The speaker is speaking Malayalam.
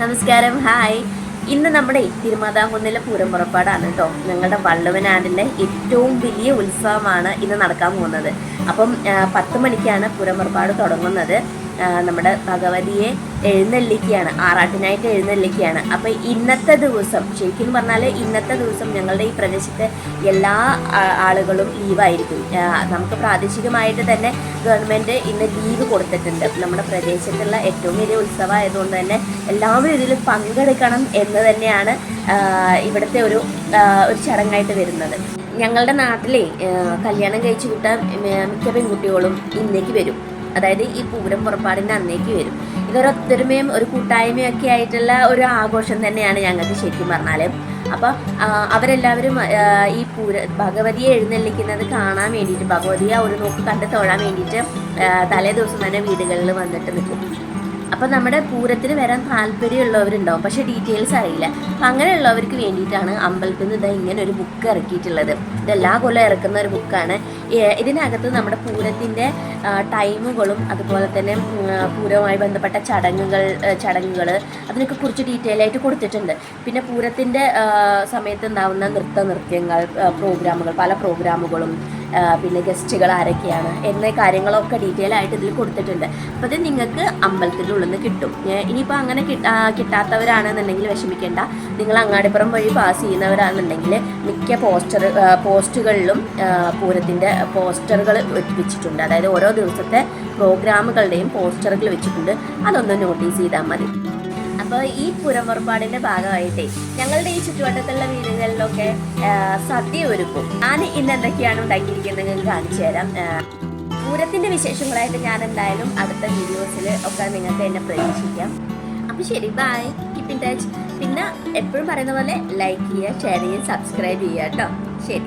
നമസ്കാരം. ഹായ് ഇന്ന് നമ്മുടെ തിരുമാതാകുന്നിലെ പൂരം പുറപ്പാടാണ് കേട്ടോ ഞങ്ങളുടെ വള്ളുവനാടിന്റെ ഏറ്റവും വലിയ ഉത്സവമാണ് ഇന്ന് നടക്കാൻ പോകുന്നത്. അപ്പം പത്ത് മണിക്കാണ് പൂരം പുറപ്പാട് തുടങ്ങുന്നത്. നമ്മുടെ ഭഗവതിയെ എഴുന്നള്ളിക്കുകയാണ്. ആറാട്ടിനായിട്ട് എഴുന്നള്ളിക്കുകയാണ്. അപ്പോൾ ഇന്നത്തെ ദിവസം ശരിക്കും പറഞ്ഞാൽ ഇന്നത്തെ ദിവസം ഞങ്ങളുടെ ഈ പ്രദേശത്തെ എല്ലാ ആളുകളും ലീവായിരിക്കും. നമുക്ക് പ്രാദേശികമായിട്ട് തന്നെ ഗവൺമെന്റ് ഇന്ന് ലീവ് കൊടുത്തിട്ടുണ്ട്. നമ്മുടെ പ്രദേശത്തുള്ള ഏറ്റവും വലിയ ഉത്സവമായതുകൊണ്ട് തന്നെ എല്ലാവരും ഇതിൽ പങ്കെടുക്കണം എന്ന് തന്നെയാണ് ഇവിടുത്തെ ഒരു ഒരു ചടങ്ങായിട്ട് വരുന്നത്. ഞങ്ങളുടെ നാട്ടിലെ കല്യാണം കഴിച്ചു വിട്ട മിക്ക പെൺകുട്ടികളും ഇന്നേക്ക് വരും. അതായത് ഈ പൂരം പുറപ്പാടിന്റെ അന്നേക്ക് വരും. ഇതൊരു ഒത്തൊരുമയും ഒരു കൂട്ടായ്മയും ഒക്കെ ആയിട്ടുള്ള ഒരു ആഘോഷം തന്നെയാണ് ഞങ്ങൾക്ക് ശരിക്കും പറഞ്ഞാൽ അപ്പോൾ അവരെല്ലാവരും ഈ പൂര ഭഗവതിയെ എഴുന്നള്ളിക്കുന്നത് കാണാൻ വേണ്ടിയിട്ട് ഭഗവതിയെ ഒരു നോക്ക് കണ്ട് തൊഴാൻ വേണ്ടിയിട്ട് തലേ ദിവസം തന്നെ വീടുകളിൽ വന്നിട്ട് നിൽക്കും. അപ്പോൾ നമ്മുടെ പൂരത്തിന് വരാൻ താല്പര്യമുള്ളവരുണ്ടാവും പക്ഷേ ഡീറ്റെയിൽസ് അറിയില്ല. അപ്പം അങ്ങനെയുള്ളവർക്ക് വേണ്ടിയിട്ടാണ് അമ്പലത്തിൽ നിന്ന് ഇതാ ഇങ്ങനെ ഒരു ബുക്ക് ഇറക്കിയിട്ടുള്ളത്. ഇത് എല്ലാ കൊല്ലം ഇറക്കുന്ന ഒരു ബുക്കാണ്. ഇതിനകത്ത് നമ്മുടെ പൂരത്തിന്റെ ടൈമുകളും അതുപോലെ തന്നെ പൂരവുമായി ബന്ധപ്പെട്ട ചടങ്ങുകൾ ചടങ്ങുകൾ അതിനൊക്കെ കുറിച്ച് ഡീറ്റെയിൽ ആയിട്ട് കൊടുത്തിട്ടുണ്ട്. പിന്നെ പൂരത്തിന്റെ സമയത്ത് ഉണ്ടാവുന്ന നൃത്ത നൃത്യങ്ങൾ പ്രോഗ്രാമുകൾ പല പ്രോഗ്രാമുകളും പിന്നെ ഗസ്റ്റുകൾ ആരൊക്കെയാണ് എന്ന കാര്യങ്ങളൊക്കെ ഡീറ്റെയിൽ ആയിട്ട് ഇതിൽ കൊടുത്തിട്ടുണ്ട്. അപ്പോൾ അത് നിങ്ങൾക്ക് അമ്പലത്തിന്റെ ഉള്ളിൽ നിന്ന് കിട്ടും. ഇനിയിപ്പോൾ അങ്ങനെ കിട്ടാ കിട്ടാത്തവരാണെന്നുണ്ടെങ്കിൽ വിഷമിക്കേണ്ട. നിങ്ങൾ അങ്ങാടിപ്പുറം വഴി പാസ് ചെയ്യുന്നവരാണെന്നുണ്ടെങ്കിൽ മിക്ക പോസ്റ്റർ പോസ്റ്റുകളിലും പൂരത്തിന്റെ പോസ്റ്ററുകൾ വെച്ചിട്ടുണ്ട്. അതായത് ഓരോ ദിവസത്തെ പ്രോഗ്രാമുകളുടെയും പോസ്റ്ററുകൾ വെച്ചിട്ടുണ്ട്. അതൊന്ന് നോട്ടീസ് ചെയ്താൽ മതി. അപ്പോൾ ഈ പുരമുറപ്പാടിന്റെ ഭാഗമായിട്ട് ഞങ്ങളുടെ ഈ ചുറ്റുവട്ടത്തുള്ള വീടുകളിലൊക്കെ സദ്യ ഒരുക്കും. ഞാൻ ഇന്ന് എന്തൊക്കെയാണ് ഉണ്ടാക്കിയിരിക്കുന്നത് കാണിച്ചു തരാം. പൂരത്തിന്റെ വിശേഷങ്ങളായിട്ട് ഞാൻ എന്തായാലും അടുത്ത വീഡിയോസിൽ ഒക്കെ നിങ്ങൾക്ക് എന്നെ പ്രതീക്ഷിക്കാം. അപ്പോൾ ശരി ബൈ കീപ്പ് ഇൻ ടച്ച് പിന്നെ എപ്പോഴും പറയുന്ന പോലെ ലൈക്ക് ചെയ്യുക ഷെയർ ചെയ്യുക സബ്സ്ക്രൈബ് ചെയ്യുക കേട്ടോ. ശരി.